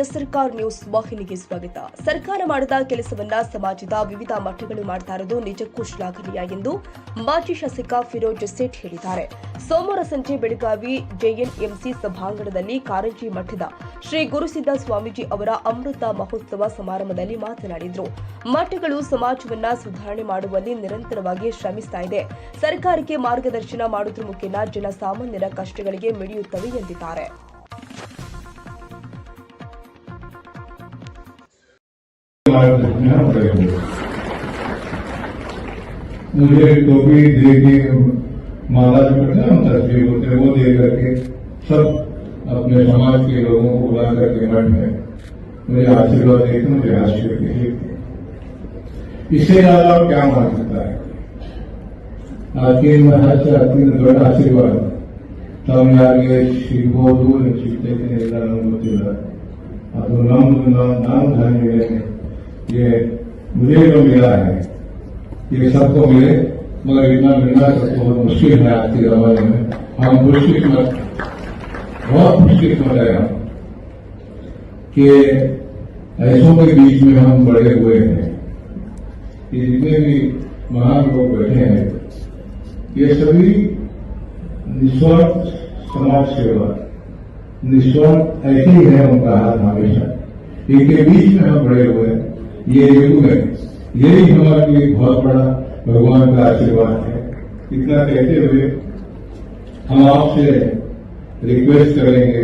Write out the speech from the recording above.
S ಸರ್ಕಾರ್ news ವಾಹಿನಿಗೆ ಸ್ವಾಗತ. ಸರ್ಕಾರ ಮಾಡಿದ ಕೆಲಸವನ್ನ ಸಮಾಜದ ವಿವಿಧ ಮಠಗಳು ಮಾಡ್ತಾ ಇರೋದು ನಿಜಕ್ಕೂ ಶ್ಲಾಘನೀಯ ಎಂದು ಮಾಜಿ ಶಾಸಕ ಫಿರೋಜ್ ಸೇಠ್ ಹೇಳಿದ್ದಾರೆ. ಸೋಮವಾರ ಸಂಜೆ ಬೆಳಗಾವಿ ಜೆಎನ್ಎಂಸಿ ಸಭಾಂಗಣದಲ್ಲಿ ಕಾರಂಜಿ ಮಠದ ಶ್ರೀ ಗುರುಸಿದ್ದ ಸ್ವಾಮೀಜಿ ಅವರ ಅಮೃತ ಮಹೋತ್ಸವ ಸಮಾರಂಭದಲ್ಲಿ ಮಾತನಾಡಿದರು. ಮಠಗಳು ಸಮಾಜವನ್ನ ಸುಧಾರಣೆ ಮಾಡುವಲ್ಲಿ ನಿರಂತರವಾಗಿ ಶ್ರಮಿಸ್ತಾ ಇದೆ. ಸರ್ಕಾರಕ್ಕೆ ಮಾರ್ಗದರ್ಶನ ಮಾಡುವುದ್ರ ಮುಖೇನ ಜನಸಾಮಾನ್ಯರ ಕಷ್ಟಗಳಿಗೆ ಮಿಡಿಯುತ್ತವೆ ಎಂದಿದ್ದಾರೆ. मुझे टोपी दे के माला जो करते हैं हम तस्वीर होते हैं, वो दे करके सब अपने समाज के लोगों को बुला करके मठ में मुझे आशीर्वाद देते मुझे आशीर्वाद इससे ज़्यादा क्या मान सकता है? आपके महाराज से आपके द्वारा आशीर्वाद। तम आगे शिवो दूर शिवते के निर्धारण होते नाम नाम ध्यान ये मुझे जो मिला है, ये सबको मिले, मगर इतना मिलना सबको बहुत मुश्किल है आज के जमाने में। हम खुशकिस्मत बहुत खुशकिस्मत है हम कि ऐसों के बीच में हम बड़े हुए हैं, कि जितने भी महान लोग बैठे हैं, ये सभी निस्वार्थ समाज सेवा, निस्वार्थ ऐसे ही है उनका हाथ हमेशा। इनके बीच में हम बड़े हुए हैं। ये युग है। यही हमारे लिए बहुत बड़ा भगवान का आशीर्वाद है। इतना कहते हुए हम आपसे रिक्वेस्ट करेंगे